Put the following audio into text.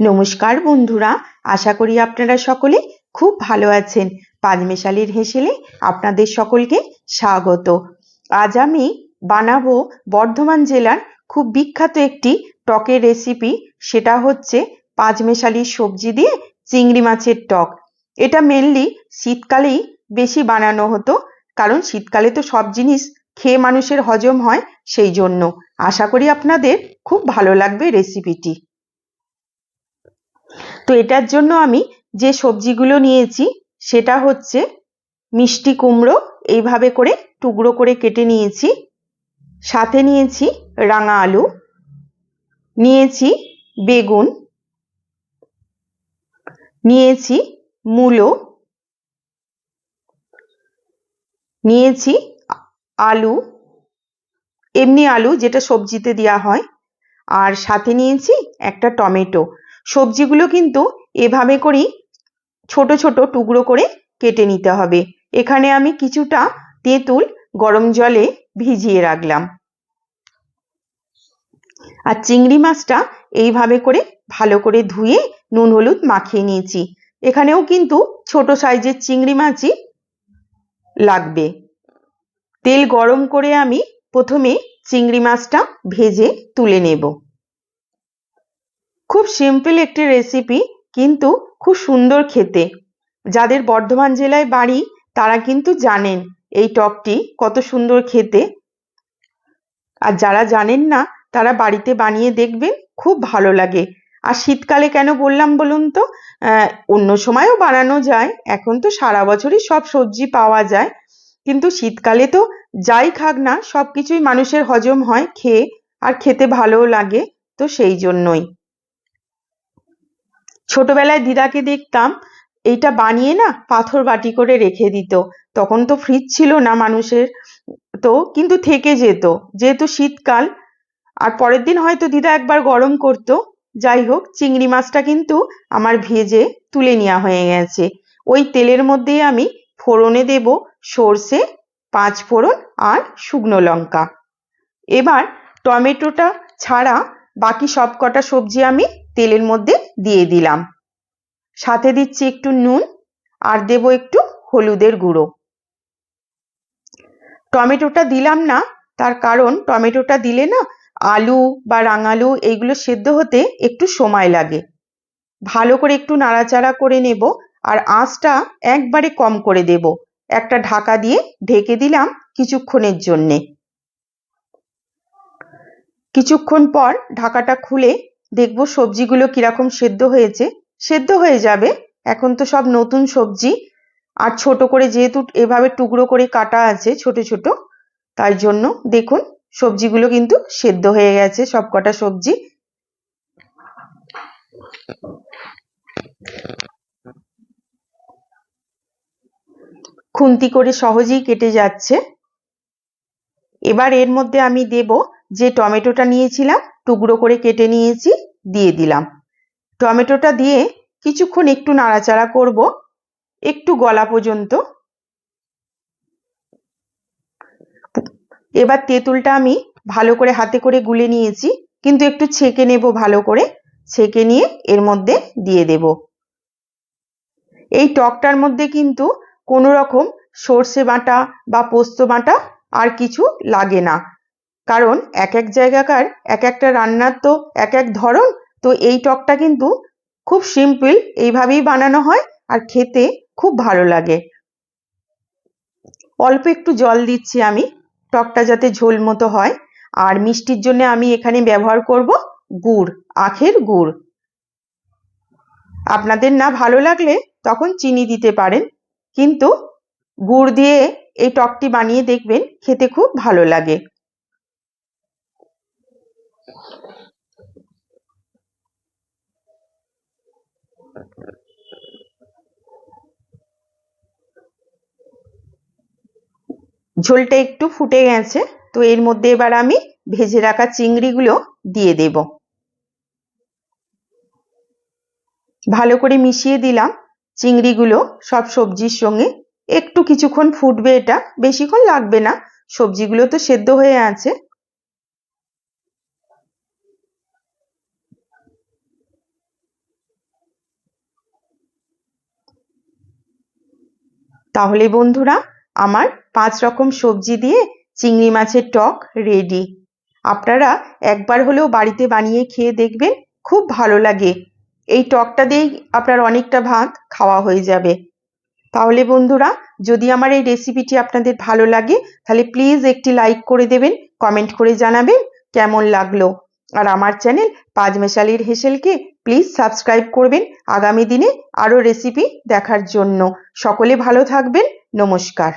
নমস্কার বন্ধুরা, আশা করি আপনারা সকলে খুব ভালো আছেন। পাঁচমেশালির হেসেলে আপনাদের সকলকে স্বাগত। আজ আমি বানাবো বর্ধমান জেলার খুব বিখ্যাত একটি টকের রেসিপি সেটা হচ্ছে পাঁচমেশালির সবজি দিয়ে চিংড়ি মাছের টক। এটা মেনলি শীতকালেই বেশি বানানো হতো, কারণ শীতকালে তো সব জিনিস খেয়ে মানুষের হজম হয় সেই জন্য আশা করি আপনাদের খুব ভালো লাগবে রেসিপিটি তো এটার জন্য আমি যে সবজিগুলো নিয়েছি, সেটা হচ্ছে মিষ্টি কুমড়ো, এইভাবে করে টুকরো করে কেটে নিয়েছি। সাথে নিয়েছি রাঙা আলু, নিয়েছি বেগুন, নিয়েছি মূলো, নিয়েছি আলু, এমনি আলু যেটা সবজিতে দেওয়া হয়, আর সাথে নিয়েছি একটা টমেটো। সবজিগুলো কিন্তু এভাবে করেই ছোট ছোট টুকরো করে কেটে নিতে হবে। এখানে আমি কিছুটা তেঁতুল গরম জলে ভিজিয়ে রাখলাম। আর চিংড়ি মাছটা এইভাবে করে ভালো করে ধুয়ে নুন হলুদ মাখিয়ে নিয়েছি। এখানেও কিন্তু ছোট সাইজের চিংড়ি মাছই লাগবে। তেল গরম করে আমি প্রথমে চিংড়ি মাছটা ভেজে তুলে নেব। খুব সিম্পল একটি রেসিপি কিন্তু খুব সুন্দর খেতে। যাদের বর্ধমান জেলায় বাড়ি, তারা কিন্তু জানেন এই টকটি কত সুন্দর খেতে। আর যারা জানেন না, তারা বাড়িতে বানিয়ে দেখবেন, খুব ভালো লাগে। আর শীতকালে কেন বললাম বলুন তো? অন্য সময়ও বানানো যায়, এখন তো সারা বছরই সব সবজি পাওয়া যায়। কিন্তু শীতকালে তো যাই খাক না সব কিছুই মানুষের হজম হয়, খেয়ে, আর খেতে ভালোও লাগে, তো সেই জন্যই। ছোটবেলায় দিদাকে দেখতাম, এইটা বানিয়ে না পাথর বাটি করে রেখে দিত। তখন তো ফ্রিজ ছিল না মানুষের, তো কিন্তু থেকে যেত। যেহেতু শীতকাল, আর পরের দিন হয়তো দিদা একবার গরম করতো। যাই হোক, চিংড়ি মাছটা কিন্তু আমার ভেজে তুলে নেওয়া হয়ে গেছে। ওই তেলের মধ্যে আমি ফোড়নে দেব সর্ষে, পাঁচ ফোড়ন আর শুকনো লঙ্কা। এবার টমেটোটা ছাড়া বাকি সব কটা সবজি আমি তেলের মধ্যে দিয়ে দিলাম। সাথে দিচ্ছি একটু নুন আর দেব একটু হলুদের গুঁড়ো। টমেটোটা দিলাম না, তার কারণ টমেটোটা দিলে না আলু বা রাঙালু এইগুলো সেদ্ধ হতে একটু সময় লাগে। ভালো করে একটু নাড়াচাড়া করে নেব আর আঁচটা একবারে কম করে দেব। একটা ঢাকা দিয়ে ঢেকে দিলাম কিছুক্ষণের জন্যে। কিছুক্ষণ পর ঢাকাটা খুলে দেখব সবজিগুলো কীরকম সেদ্ধ হয়েছে। সেদ্ধ হয়ে যাবে। এখন তো সব নতুন সবজি। আর ছোট করে যেহেতু এভাবে টুকরো করে কাটা আছে, ছোট ছোট, তাই জন্য দেখুন সবজিগুলো কিন্তু সেদ্ধ হয়ে গেছে সব কটা সবজি। খুন্তি করে সহজেই কেটে যাচ্ছে। এবার এর মধ্যে আমি দেব যে টমেটোটা নিয়েছিলাম। টুকরো করে কেটে নিয়েছি, দিয়ে দিলাম। টমেটোটা দিয়ে কিছুক্ষণ একটু নাড়াচাড়া করব, একটু গলা পর্যন্ত। এবার তেঁতুলটা আমি ভালো করে হাতে করে গুলে নিয়েছি, কিন্তু একটু ছেঁকে নেব ভালো করে। ছেঁকে নিয়ে এর মধ্যে দিয়ে দেব। এই টকটার মধ্যে কিন্তু কোনো রকম সর্ষে বাটা বা পোস্ত বাটা আর কিছু লাগে না। কারণ এক এক জায়গাকার এক একটা রান্নার তো এক এক ধরন, তো এই টকটা কিন্তু খুব সিম্পল এইভাবেই বানানো হয় আর খেতে খুব ভালো লাগে। অল্প একটু জল দিচ্ছি আমি, টকটা যাতে ঝোল মতো হয়। আর মিষ্টির জন্য আমি এখানে ব্যবহার করব গুড়, আখের গুড়। আপনাদের না ভালো লাগলে তখন চিনি দিতে পারেন, কিন্তু গুড় দিয়ে এই টকটি বানিয়ে দেখবেন খেতে খুব ভালো লাগে। ঝোলটা একটু ফুটে গেছে, তো এর মধ্যে এবার আমি ভেজে রাখা চিংড়িগুলো দিয়ে দেব। ভালো করে মিশিয়ে দিলাম চিংড়িগুলো সব সবজির সঙ্গে। একটু কিছুক্ষণ ফুটবে এটা, বেশিক্ষণ লাগবে না। সবজিগুলো তো সেদ্ধ হয়ে আছে। তাহলে বন্ধুরা, আমার পাঁচ রকম সবজি দিয়ে চিংড়ি মাছের টক রেডি আপনারা একবার হলেও বাড়িতে বানিয়ে খেয়ে দেখবেন, খুব ভালো লাগে। এই টকটা দিয়েই আপনার অনেকটা ভাত খাওয়া হয়ে যাবে। তাহলে বন্ধুরা, যদি আমার এই রেসিপিটি আপনাদের ভালো লাগে, তাহলে প্লিজ একটি লাইক করে দেবেন কমেন্ট করে জানাবেন কেমন লাগল। আর আমার চ্যানেল পাঁচমেশালির হেসেলকে প্লিজ সাবস্ক্রাইব করবেন। আগামী দিনে আরও রেসিপি দেখার জন্য। সকলে ভালো থাকবেন। নমস্কার।